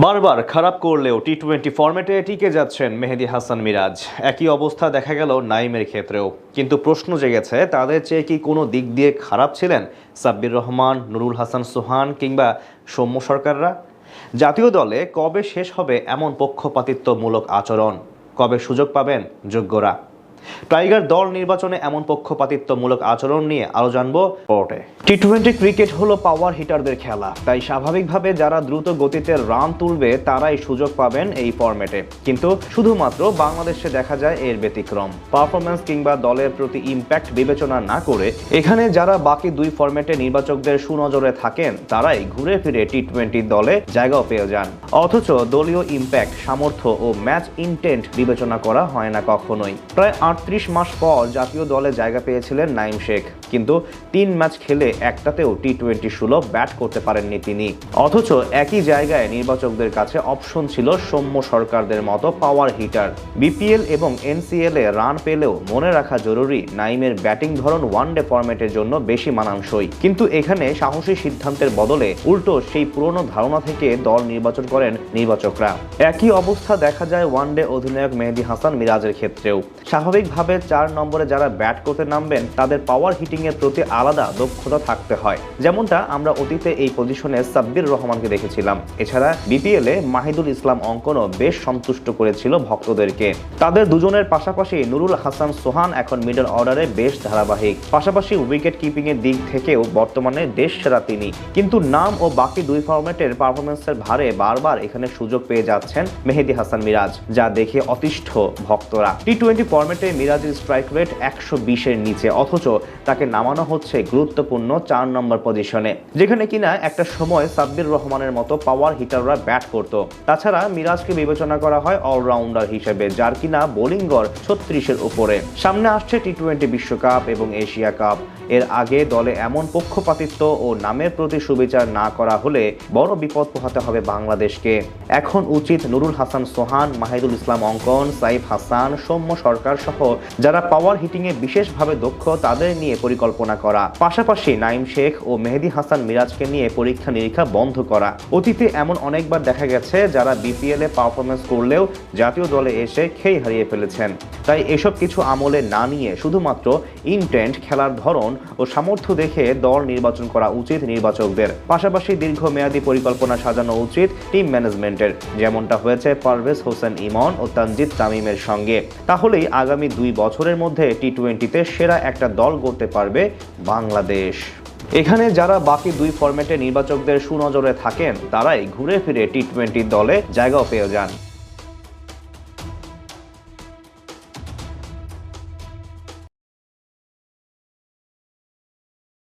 বারবার খারাপ করলেও টি টোয়েন্টি ফরম্যাটে টিকে যাচ্ছেন মেহেদি হাসান মিরাজ। একই অবস্থা দেখা গেল নাইমের ক্ষেত্রেও। কিন্তু প্রশ্ন জেগেছে, তাদের চেয়ে কি কোনো দিক দিয়ে খারাপ ছিলেন সাব্বির রহমান, নুরুল হাসান সোহান কিংবা সৌম্য সরকাররা? জাতীয় দলে কবে শেষ হবে এমন পক্ষপাতিত্বমূলক আচরণ? কবে সুযোগ পাবেন যোগ্যরা? টাইগার দল নির্বাচনে এমন পক্ষপাতিত্বমূলক আচরণ নিয়ে আরও জানব পরে টি টোয়েন্টি ক্রিকেট হলো পাওয়ার হিটারদের খেলা। তাই স্বাভাবিকভাবে যারা দ্রুত গতিতে রান তুলবে, তারাই সুযোগ পাবেন এই ফরম্যাটে কিন্তু শুধুমাত্র বাংলাদেশে দেখা যায় এর ব্যতিক্রম। পারফরমেন্স কিংবা দলের প্রতি ইম্প্যাক্ট বিবেচনা না করে এখানে যারা বাকি দুই ফরম্যাটে নির্বাচকদের সুনজরে থাকেন, তারাই ঘুরে ফিরে টি টোয়েন্টি দলে জায়গাও পেয়ে যান। অথচ দলীয় ইম্প্যাক্ট সামর্থ্য ও ম্যাচ ইন্টেন্ট বিবেচনা করা হয় না কখনোই। প্রায় আটত্রিশ মাস পর জাতীয় দলে জায়গা পেয়েছিলেন নাইম শেখ। কিন্তু তিন ম্যাচ খেলে একটাতেও টি টোয়েন্টি সুলভ ব্যাট করতে পারেননি তিনি। অথচ একই জায়গায় নির্বাচকদের কাছে অপশন ছিল সৌম্য সরকারদের মতো পাওয়ার হিটার বিপিএল এবং এনসিএল এ রান পেলেও মনে রাখা জরুরি নাইমের ব্যাটিং ধরন ওয়ানডে ফরম্যাটের জন্য বেশি মানানসই। কিন্তু এখানে সাহসী সিদ্ধান্তের বদলে উল্টো সেই পুরনো ধারণা থেকে দল নির্বাচন করেন নির্বাচকরা। একই অবস্থা দেখা যায় ওয়ানডে অধিনায়ক মেহেদি হাসান মিরাজের ক্ষেত্রেও। স্বাভাবিকভাবে চার নম্বরে যারা ব্যাট করতে নামবেন, তাদের পাওয়ার হিটিং এর প্রতি আলাদা দক্ষতা থাকতে হয়। যেমনটা আমরা অতীতে এই পজিশনে সাব্বির রহমানকে দেখেছিলাম। এছাড়া বিপিএল মাহিদুল ইসলাম অঙ্কনও বেশ সন্তুষ্ট করেছিল ভক্তদেরকে। তাদের দুজনের পাশাপাশি নুরুল হাসান সোহান এখন মিডল অর্ডারে বেশ ধারাবাহিক। পাশাপাশি উইকেট কিপিং এর দিক থেকেও বর্তমানে দেশ সেরা তিনি। কিন্তু নাম ও বাকি দুই ফরম্যাটের পারফরমেন্সের ভারে বারবার এখানে সুযোগ পেয়ে যাচ্ছেন মেহেদি হাসান মিরাজ, যা দেখে অতিষ্ঠ ভক্তরা। টি টোয়েন্টি ফরম্যাটে মিরাজের স্ট্রাইক রেট একশো বিশের নিচে, অথচ তাকে নামানো হচ্ছে গুরুত্বপূর্ণ চার নম্বর পজিশনে যেখানে কিনা একটা সময় সাব্বির রহমানের মতো পাওয়ার হিটাররা ব্যাট করত। তাছাড়া মিরাজকে বিবেচনা করা হয় অলরাউন্ডার হিসেবে, যার কিনা বোলিং গড় ছত্রিশের উপরে। সামনে আসছে টি টোয়েন্টি বিশ্বকাপ এবং এশিয়া কাপ। এর আগে দলে এমন পক্ষপাতিত্ব ও নামের প্রতি সুবিচার না করা হলে বড় বিপদ পোহাতে হবে বাংলাদেশকে। এখন উচিত নুরুল হাসান, সোহান, মাহিদুল ইসলাম, অঙ্কন, সাইফ হাসান, সৌম্য সরকার সহ যারা পাওয়ার হিটিংয়ে বিশেষভাবে দক্ষ, তাদের নিয়ে পরিকল্পনা করা। পাশাপাশি নাইম শেখ ও মেহেদি হাসান মিরাজকে নিয়ে পরীক্ষা নিরীক্ষা বন্ধ করা। অতীতে এমন অনেকবার দেখা গেছে, যারা বিপিএল এ পারফরমেন্স করলেও জাতীয় দলে এসে খেই হারিয়ে ফেলেছেন। তাই এসব কিছু আমলে না নিয়ে শুধুমাত্র ইনটেন্ট খেলার ধরন ও সামর্থ্য দেখে দল নির্বাচন করা উচিত নির্বাচকদের। পাশাপাশি দীর্ঘমেয়াদী পরিকল্পনা সাজানো উচিত টিম ম্যানেজমেন্টের যেমনটা হয়েছে পারভেজ হোসেন ইমন ও তানজিদ তামিমের সঙ্গে। তাহলেই আগামী দুই বছরের মধ্যে টি টোয়েন্টিতে সেরা একটা দল গড়তে পারবে বাংলাদেশ। এখানে যারা বাকি দুই ফরম্যাটে নির্বাচকদের সুনজরে থাকেন, তারাই ঘুরে ফিরে টি টোয়েন্টি দলে জায়গাও পেয়ে যান।